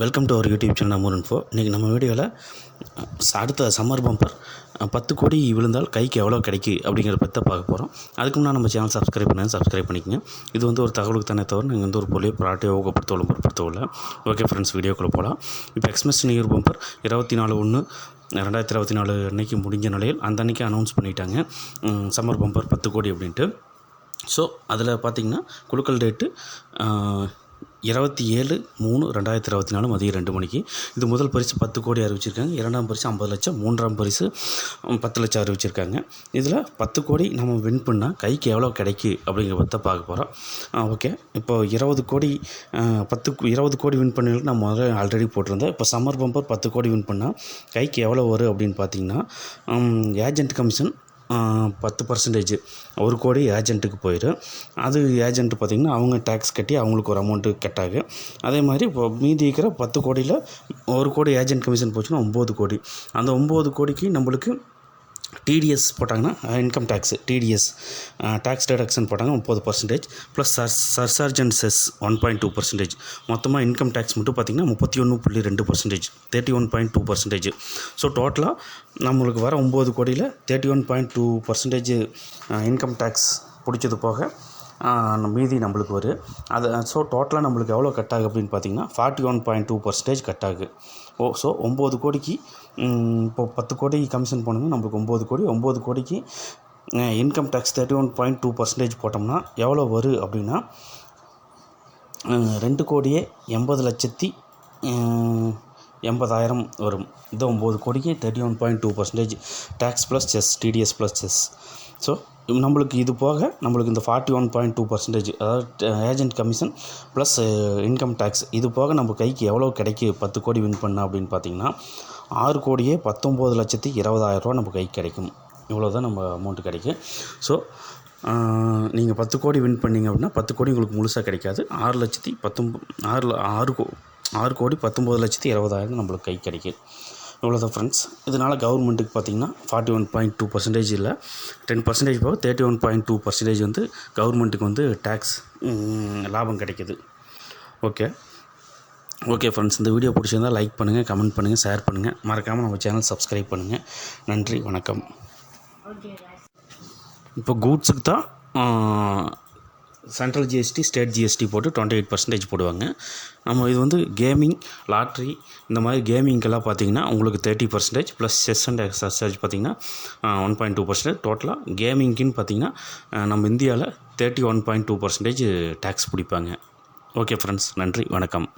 Welcome to our YouTube channel Amur info இன்றைக்கி நம்ம வீடியோவில் அடுத்த சம்மர் பம்பர் பத்து கோடி விழுந்தால் கைக்கு எவ்வளோ கிடைக்கு அப்படிங்கிற பற்றி பார்க்க போகிறோம் அதுக்கு முன்னாடி நம்ம சேனல் சப்ஸ்கிரைப் பண்ணி சப்ஸ்கிரைப் பண்ணிக்கங்க. இது வந்து ஒரு தகவலுக்கு தானே தவிர நீங்கள் வந்து ஒரு பொருளையோ ப்ராட்டியோ ஊக்கப்படுத்தவோ பொறுத்தவரை ஓகே ஃப்ரெண்ட்ஸ் வீடியோக்குள்ளே போகலாம் இப்போ எக்ஸ்பிரஸ் நியூ பம்பர் இருபத்தி நாலு ஒன்று ரெண்டாயிரத்தி இருபத்தி நாலு அன்னைக்கு முடிஞ்ச நிலையில் அந்த அன்னைக்கு அனௌன்ஸ் பண்ணிட்டாங்க. சம்மர் பம்பர் பத்து கோடி அப்படின்ட்டு. ஸோ அதில் பார்த்திங்கன்னா குழுக்கள் டேட்டு இருபத்தி ஏழு மூணு ரெண்டாயிரத்தி இருபத்தி நாலு மதியம் ரெண்டு மணிக்கு. இது முதல் பரிசு பத்து கோடி அறிவிச்சிருக்காங்க. இரண்டாம் பரிசு ஐம்பது லட்சம் மூன்றாம் பரிசு பத்து லட்சம் அறிவிச்சிருக்காங்க. இதில் பத்து கோடி நம்ம வின் பண்ணால் கைக்கு எவ்வளோ கிடைக்கு அப்படிங்கிற பற்றி பார்க்க போகிறோம் ஓகே இப்போ இருபது கோடி பத்து இருபது கோடி வின் பண்ணி நான் முதல்ல ஆல்ரெடி போட்டிருந்தேன். இப்போ சம்மர் பம்பர் பத்து கோடி வின் பண்ணால் கைக்கு எவ்வளோ வரும் அப்படின்னு பார்த்தீங்கன்னா ஏஜென்ட் கமிஷன் பத்து பர்சன்டேஜ் ஒரு கோடி ஏஜென்ட்டுக்கு போயிடும் அது ஏஜென்ட் பார்த்திங்கன்னா அவங்க டேக்ஸ் கட்டி அவங்களுக்கு ஒரு அமௌண்ட்டு கட்டாகும் அதே மாதிரி இப்போ மீதி இருக்கிற பத்து கோடியில் ஒரு கோடி ஏஜென்ட் கமிஷன் போச்சுன்னா ஒம்பது கோடி. அந்த ஒம்பது கோடிக்கு நம்மளுக்கு டிடிஎஸ் போட்டாங்கன்னா income tax TDS tax deduction போட்டாங்க முப்பது பர்சன்டேஜ் ப்ளஸ் சர் சர்சார்ஜன் cess one point two percentage மொத்தமாக இன்கம் டேக்ஸ் மட்டும் பார்த்திங்கன்னா முப்பத்தி ஒன்று புள்ளி ரெண்டு percentage thirty one point two percentage so டோட்டலாக நம்மளுக்கு வர ஒம்பது கோடியில் thirty one point two percentage income tax பிடிச்சது போக மீதி நம்மளுக்கு வரும் அது ஸோ டோட்டலாக நம்மளுக்கு எவ்வளோ கட் ஆகுது அப்படின்னு பார்த்தீங்கன்னா forty one point two percentage cut ஆகுது. ஓ ஸோ ஒம்பது கோடிக்கு இப்போது இப்போ பத்து கோடிக்கு கமிஷன் போனோம்னா நம்மளுக்கு ஒம்பது கோடி ஒம்பது கோடிக்கு income tax thirty one point two percentage போட்டோம்னா எவ்வளோ வரும் அப்படின்னா ரெண்டு கோடியே எண்பது லட்சத்தி எண்பதாயிரம் வரும். இது ஒம்பது கோடிக்கு thirty one point two percentage tax plus cess TDS plus cess so நம்மளுக்கு இது போக நம்மளுக்கு இந்த forty one point two percentage அதாவது agent commission plus income tax இது போக நம்ம கைக்கு எவ்வளோ கிடைக்கு பத்து கோடி வின் பண்ண அப்படின்னு பார்த்தீங்கன்னா ஆறு கோடியே பத்தொம்போது லட்சத்தி இருபதாயிரரூவா நம்ம கைக்கு கிடைக்கும். இவ்வளோ தான் நம்ம அமௌண்ட்டு கிடைக்கும் ஸோ uh, நீங்கள் பத்து கோடி வின் பண்ணீங்க அப்படின்னா பத்து கோடி உங்களுக்கு முழுசாக கிடைக்காது. ஆறு லட்சத்தி பத்தொம்பது ஆறு ஆறு கோ ஆறு கோடி பத்தொம்போது லட்சத்தி இருபதாயிரம் நம்மளுக்கு கை கிடைக்கும் இவ்வளோதான் ஃப்ரெண்ட்ஸ் இதனால் கவர்மெண்ட்டுக்கு பார்த்தீங்கன்னா forty one point two percentage இல்லை. டென் பர்சன்டேஜ் போக thirty one point two percentage வந்து கவர்மெண்ட்டுக்கு வந்து டேக்ஸ் லாபம் கிடைக்குது. ஓகே ஓகே ஃப்ரெண்ட்ஸ் இந்த வீடியோ பிடிச்சிருந்தா லைக் பண்ணுங்கள் கமெண்ட் பண்ணுங்கள் ஷேர் பண்ணுங்கள் மறக்காமல் நம்ம சேனல் சப்ஸ்கிரைப் பண்ணுங்கள் நன்றி வணக்கம். இப்போ கூட்ஸுக்கு தான் சென்ட்ரல் ஜிஎஸ்டி ஸ்டேட் ஜிஎஸ்டி போட்டு டுவெண்ட்டி எயிட் பர்சன்டேஜ் போடுவாங்க. நம்ம இது வந்து கேமிங் லாட்ரி இந்த மாதிரி கேமிங்கெல்லாம் பார்த்தீங்கன்னா உங்களுக்கு thirty percentage plus cess and excise பார்த்தீங்கன்னா ஒன் பாயிண்ட் டூ பர்சன்டேஜ் டோட்டலாக கேமிங்க்குன்னு பார்த்தீங்கன்னா நம்ம இந்தியாவில் thirty one point two percentage tax பிடிப்பாங்க. ஓகே ஃப்ரெண்ட்ஸ் நன்றி வணக்கம்.